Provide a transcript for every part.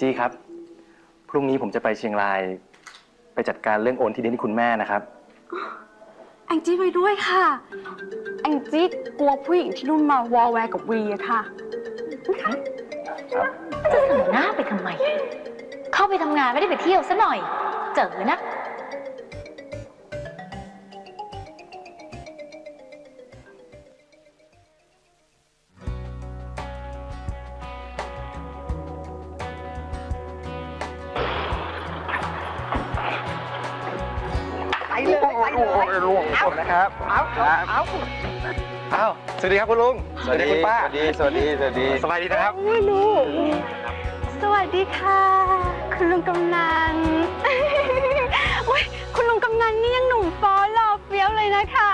จี้ครับ พรุ่งนี้ผมจะไปเชียงราย ไปจัดการเรื่องโอนที่ดินให้คุณแม่นะครับ แองจี้ไปด้วยค่ะ แองจี้กลัวผู้หญิงที่นู่นมาวอลแวร์กับวีอะค่ะ จะเสนอหน้าไปทำไม เข้าไปทำงานไม่ได้ไปเที่ยวซะหน่อย เจอนะ เลยไปเลยลุงผมนะครับเอาเอาเอาอ้าวสวัสดีครับคุณลุงสวัสดีคุณป้าสวัสดีสวัสดีสวัสดีสบายดีนะครับอุ้ยลูกสวัสดีค่ะ คุณลุงกำนันอุ้ยคุณลุงกำนันนี่ยังหนุ่มฟ้อหล่อเฟี้ยวเลยนะคะ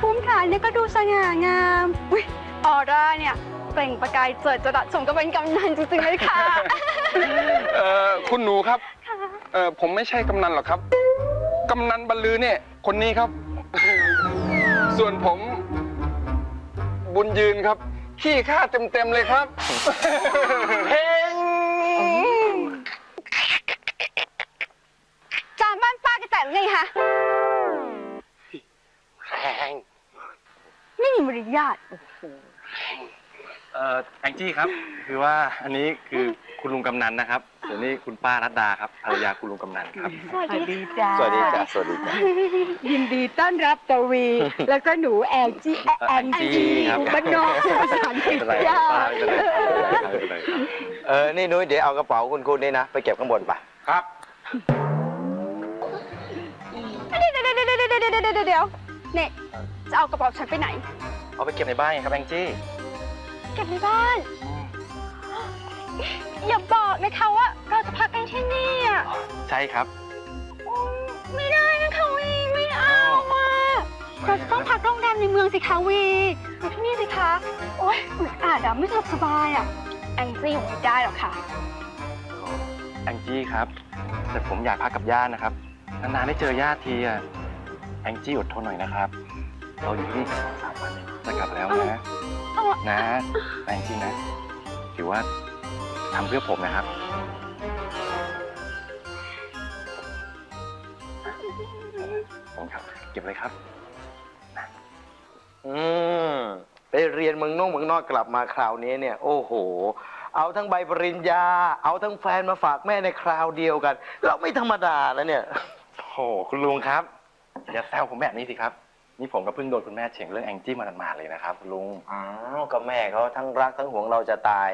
ภูมิฐานเนี่ยก็ดูสง่างามอุ้ยออร่าเนี่ยเปล่งประกายเจิดจรัสสมกับเป็นกำนันจริงๆเลยค่ะเอ่อคุณหนูครับเอ่อผมไม่ใช่กำนันหรอกครับ กำนันบรรลือเนี่ย คนนี้ครับ ส่วนผม บุญยืนครับ ขี้ข้าเต็มๆเลยครับเพลงจามบ้านป้ากันแต่ไงคะแรงไม่มีมารยาทเอ่อแองจี้ครับ คือว่าอันนี้คือคุณลุงกำนันนะครับ เดี๋ยวนี้คุณป้ารัตดาครับภรรยาคุณลุงกำนันครับ สวัสดีจ้าสวัสดีจ้ะสวัสดีจ้ะ ยินดีต้อนรับตวี แล้วก็หนูแอนจีแอนจี้านนอกภาษาอัษเนไรจ้าเรรคเออ นี่นุ้ยเดี๋ยวเอากระเป๋าคุณคุณนี่นะ ไปเก็บข้างบนปะครับเดี๋ยวเดี๋ยวเดี๋ยวเดี๋ยวเดี๋ยวเดี๋ยวเดี๋ยวเนี่ยจะเอากระเป๋าฉันไปไหน เอาไปเก็บในบ้านไงครับแองจี้ เก็บในบ้าน อย่าบอกนะคะว่า ใช่ครับอืมไม่ได้นะคะวีไม่เอาอะเราจะต้องพักโรงแรมในเมืองสิคะวีอยู่ที่นี่สิคะโอ๊ยอึดอัดอะไม่สะดวกสบายอะแองจี้อยู่ไม่ได้หรอกค่ะ แองจี้ครับ แต่ผมอยากพักกับย่านะครับ นานๆได้เจอย่าทีอะแองจี้อดทนหน่อยนะครับ เราอยู่ที่นี่แค่สองสามวันเองจะกลับแล้วนะ เอาอะนะแองจี้นะถือว่าทำเพื่อผมนะครับ ผมครับ เก็บเลยครับ อืมไปเรียนเมืองนอกเมืองนอกกลับมาคราวนี้เนี่ย โอ้โห เอาทั้งใบปริญญา เอาทั้งแฟนมาฝากแม่ในคราวเดียวกัน เราไม่ธรรมดาแล้วเนี่ย โอ้โหคุณลุงครับ อย่าแซวผมแบบนี้สิครับ นี่ผมก็เพิ่งโดนคุณแม่เฉ่งเรื่องแองจี้มาหมาดๆเลยนะครับคุณลุง อ้าวก็แม่เขาทั้งรักทั้งหวงเราจะตาย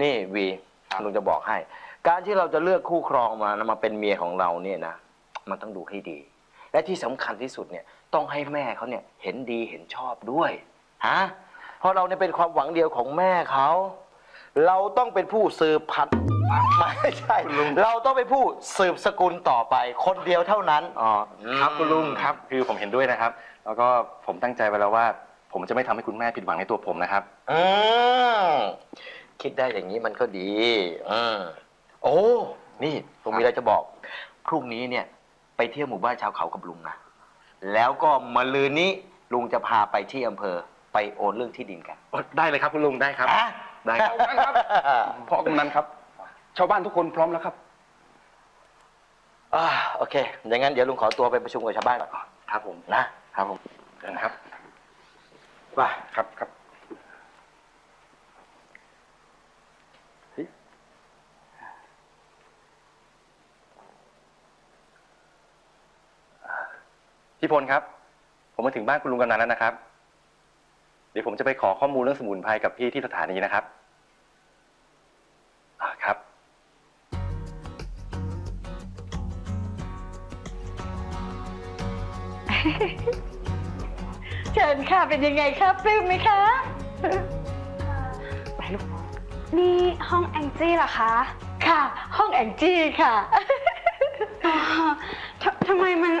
นี่วีครับลุงจะบอกให้ การที่เราจะเลือกคู่ครองมานะมาเป็นเมียของเราเนี่ยนะ มันต้องดูให้ดี และที่สำคัญที่สุดเนี่ยต้องให้แม่เขาเนี่ยเห็นดีเห็นชอบด้วยฮะเพราะเราเนี่ยเป็นความหวังเดียวของแม่เขาเราต้องเป็นผู้สืบพันธุ์ไม่ใช่คุณลุงเราต้องเป็นผู้สืบสกุลต่อไป คนเดียวเท่านั้น อ๋ออืมครับคุณลุงครับคือผมเห็นด้วยนะครับ แล้วก็ผมตั้งใจไว้แล้วว่า ผมจะไม่ทำให้คุณแม่ผิดหวังในตัวผมนะครับ อืมคิดได้อย่างนี้มันก็ดีอืมโอ้ นี่ผมมีอะไรจะบอก พรุ่งนี้เนี่ย ไปเที่ยวหมู่บ้านชาวเขากับลุงนะแล้วก็มาลืนนี้ลุงจะพาไปที่อำเภอไปโอนเรื่องที่ดินกันได้เลยครับคุณลุงได้ครับอะ ได้ครับครับ พ่อกำนันครับ ชาวบ้านทุกคนพร้อมแล้วครับ อ่าโอเคอย่างนั้นเดี๋ยวลุงขอตัวไปประชุมกับชาวบ้านก่อนครับผมนะครับผมเดินนะครับ ว่าครับครับ พี่พลครับ ผมมาถึงบ้านคุณลุงกำนันแล้วนะครับ เดี๋ยวผมจะไปขอข้อมูลเรื่องสมุนไพรกับพี่ที่สถานีนะครับอ่าครับ เชิญค่ะเป็นยังไงคะปลื้มไหมคะนี่ห้องแองจี้เหรอคะ ค่ะ ห้องแองจี้ค่ะอ๋อททำไมมัน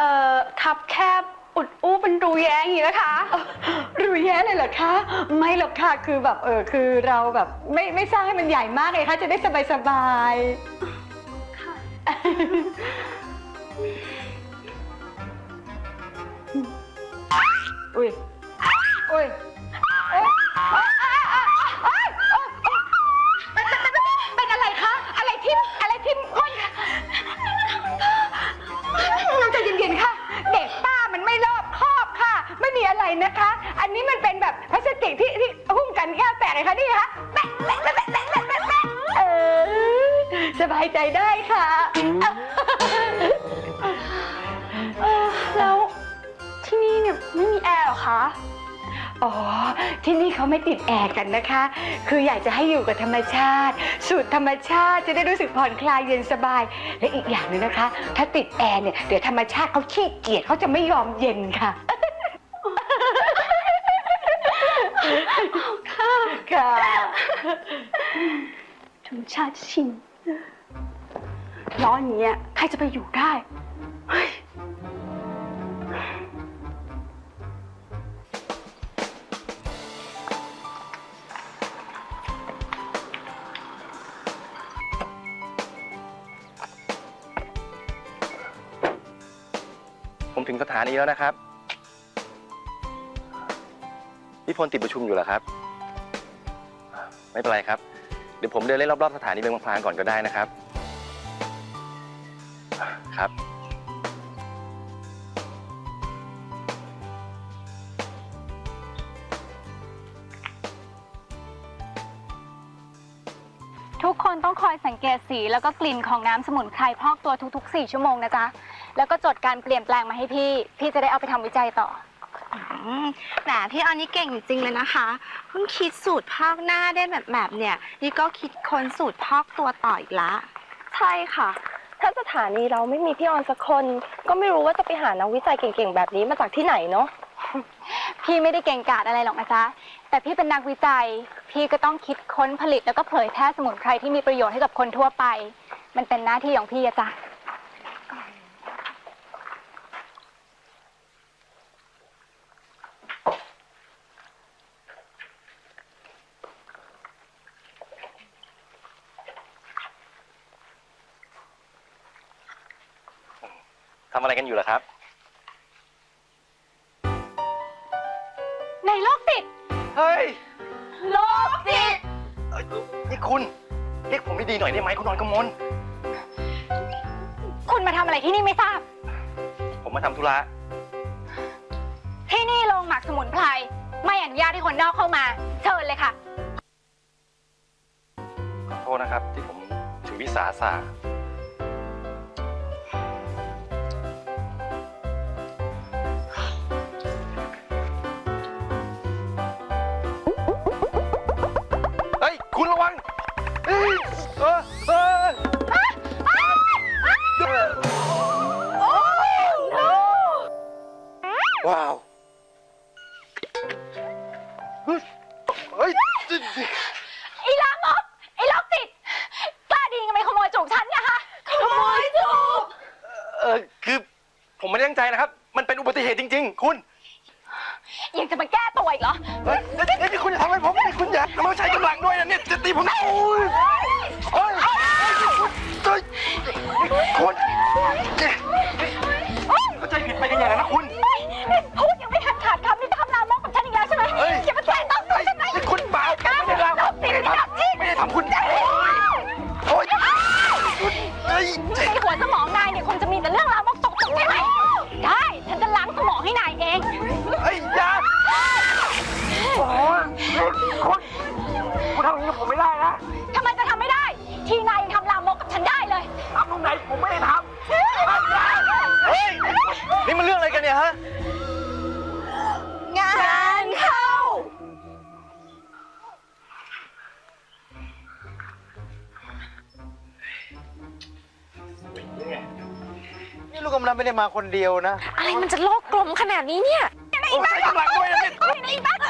เอ่อคับแคบอุดอู้เป็นรูแย้งอย่างนี้นะคะ รู้แย่เลยเหรอคะ ไม่หรอกค่ะ คือแบบเออคือเราแบบไม่ไม่สร้างให้มันใหญ่มากเลยค่ะ จะได้สบายสบายค่ะๆอุ้ยอุ้ย คะนี่คะแบะแบะแบะแบะแบะแบะแบะเออสบายใจได้ค่ะเออแล้วที่นี่เนี่ยไม่มีแอร์เหรอคะ อ๋อ ที่นี่เขาไม่ติดแอร์กันนะคะ คืออยากจะให้อยู่กับธรรมชาติ สูตรธรรมชาติจะได้รู้สึกผ่อนคลายเย็นสบาย และอีกอย่างหนึงนะคะ ถ้าติดแอร์เนี่ยเดี๋ยวธรรมชาติเขาขี้เกียจเขาจะไม่ยอมเย็นค่ะ ค่ะค่ะธรรมชาติชินร้อนอย่างเงี้ยใครจะไปอยู่ได้เฮ้ยผมถึงสถานีแล้วนะครับ พี่พลติดประชุมอยู่เหรอครับ ไม่เป็นไรครับ เดี๋ยวผมเดินเล่นรอบๆสถานีเบางพลางก่อนก็ได้นะครับ ครับ ทุกคนต้องคอยสังเกตสีแล้วก็กลิ่นของน้ำสมุนไพรพอกตัวทุกๆ 4 ชั่วโมงนะจ๊ะ แล้วก็จดการเปลี่ยนแปลงมาให้พี่ พี่จะได้เอาไปทำวิจัยต่อ แหมพี่ออนนี่เก่งจริงๆเลยนะคะ เพิ่งคิดสูตรพอกหน้าได้แบบแบบๆเนี่ย นี่ก็คิดค้นสูตรพอกตัวต่ออีกละ ใช่ค่ะ ถ้าสถานีเราไม่มีพี่ออนสักคน ก็ไม่รู้ว่าจะไปหานักวิจัยเก่งๆ แบบนี้มาจากที่ไหนเนาะ พี่ไม่ได้เก่งกาจอะไรหรอกนะจ๊ะ แต่พี่เป็นนักวิจัย พี่ก็ต้องคิดค้นผลิตแล้วก็เผยแพร่สมุนไพรที่มีประโยชน์ให้กับคนทั่วไป มันเป็นหน้าที่ของพี่อะจ๊ะ ทำอะไรกันอยู่ล่ะครับ ในโลกติด เฮ้ยโลกติด เอ้ยนี่คุณเรียกผมดีๆหน่อยได้ไหมคุณนอนกำมลคุณมาทำอะไรที่นี่ไม่ทราบ ผมมาทำธุระที่นี่โรงหมักสมุนไพร ไม่อนุญาตให้คนนอกเข้ามา เชิญเลยค่ะ ขอโทษนะครับ ที่ผมถือวิสาสะ ผมไม่ได้ตั้งใจนะครับ มันเป็นอุบัติเหตุจริง ๆ คุณยังจะมาแก้ตัวอีกเหรอ เฮ้ยเฮ้ยเฮ้ยนี่คุณอย่าทำอะไรผมนี่คุณอย่าทำให้ใช้กำลังด้วยนะเนี่ยจะตีผมนะโอ้ยโอ้ยเฮ้ยคุณเนี่ยเข้าใจผิดไปกันใหญ่แล้วนะคุณ คุณคุณทำอย่างนี้กับผมไม่ได้นะทำไมจะทำไม่ได้ ทีนายยังทำลามกกับฉันได้เลยทำตรงไหนผมไม่ได้ทำเฮ้ย นี่มันเรื่องอะไรกันเนี่ยฮะ งานเข้า นี่ลูกกำลังไม่ได้มาคนเดียวนะ อะไรมันจะโลกกลมขนาดนี้เนี่ยโอ้ใช้กำลังด้วยนะเนี่ยโอ้ยนายบ้าเอ้